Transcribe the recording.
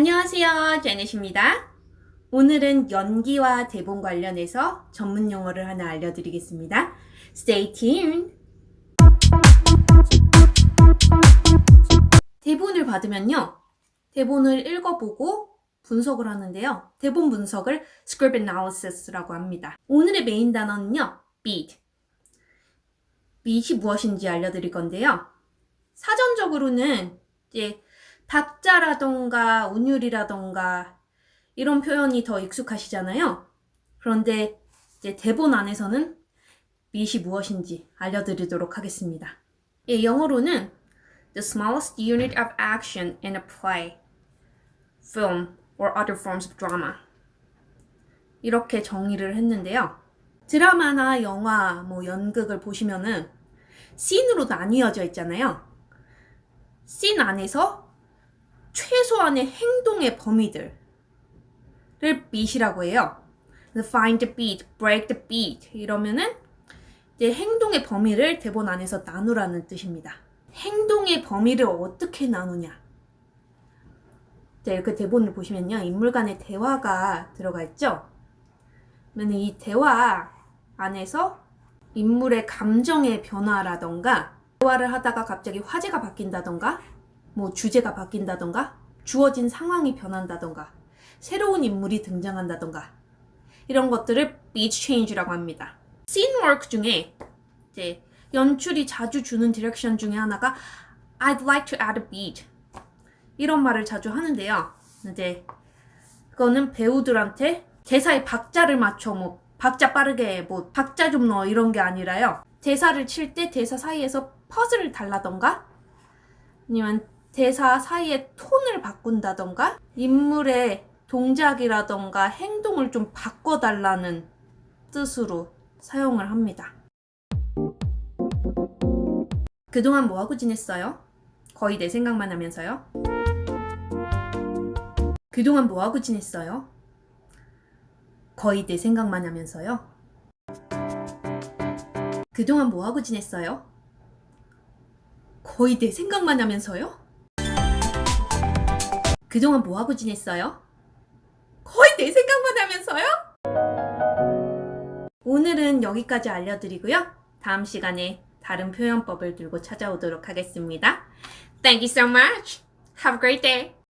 안녕하세요. 제넷입니다. 오늘은 연기와 대본 관련해서 전문 용어를 하나 알려드리겠습니다. Stay tuned. 대본을 받으면요. 대본을 읽어보고 분석을 하는데요. 대본 분석을 script analysis라고 합니다. 오늘의 메인 단어는요. beat. beat이 무엇인지 알려드릴 건데요. 사전적으로는 이제 박자라던가 운율이라던가 이런 표현이 더 익숙하시잖아요. 그런데 이제 대본 안에서는 beat이 무엇인지 알려드리도록 하겠습니다. 예, 영어로는 the smallest unit of action in a play, film, or other forms of drama. 이렇게 정의를 했는데요. 드라마나 영화, 뭐 연극을 보시면은 씬으로 나뉘어져 있잖아요. 씬 안에서 최소한의 행동의 범위들을 beat이라고 해요. Find the beat, break the beat 이러면은 이제 행동의 범위를 대본 안에서 나누라는 뜻입니다. 행동의 범위를 어떻게 나누냐? 자, 이렇게 대본을 보시면요. 인물 간의 대화가 들어가 있죠? 그러면 이 대화 안에서 인물의 감정의 변화라던가 대화를 하다가 갑자기 화제가 바뀐다던가 뭐 주제가 바뀐다던가 주어진 상황이 변한다던가 새로운 인물이 등장한다던가 이런 것들을 beat change라고 합니다. scene work 중에 이제 연출이 자주 주는 디렉션 중에 하나가 I'd like to add a beat 이런 말을 자주 하는데요. 이제 그거는 배우들한테 대사의 박자를 맞춰 뭐 박자 빠르게 뭐 박자 좀 넣어 이런 게 아니라요. 대사를 칠 때 대사 사이에서 퍼즐을 달라던가 아니면 대사 사이에 톤을 바꾼다던가 인물의 동작이라던가 행동을 좀 바꿔달라는 뜻으로 사용을 합니다. 그동안 뭐하고 지냈어요? 거의 내 생각만 하면서요? 그동안 뭐하고 지냈어요? 거의 내 생각만 하면서요? 그동안 뭐하고 지냈어요? 거의 내 생각만 하면서요? 그동안 뭐하고 지냈어요? 거의 내 생각만 하면서요? 오늘은 여기까지 알려드리고요. 다음 시간에 다른 표현법을 들고 찾아오도록 하겠습니다. Thank you so much. Have a great day.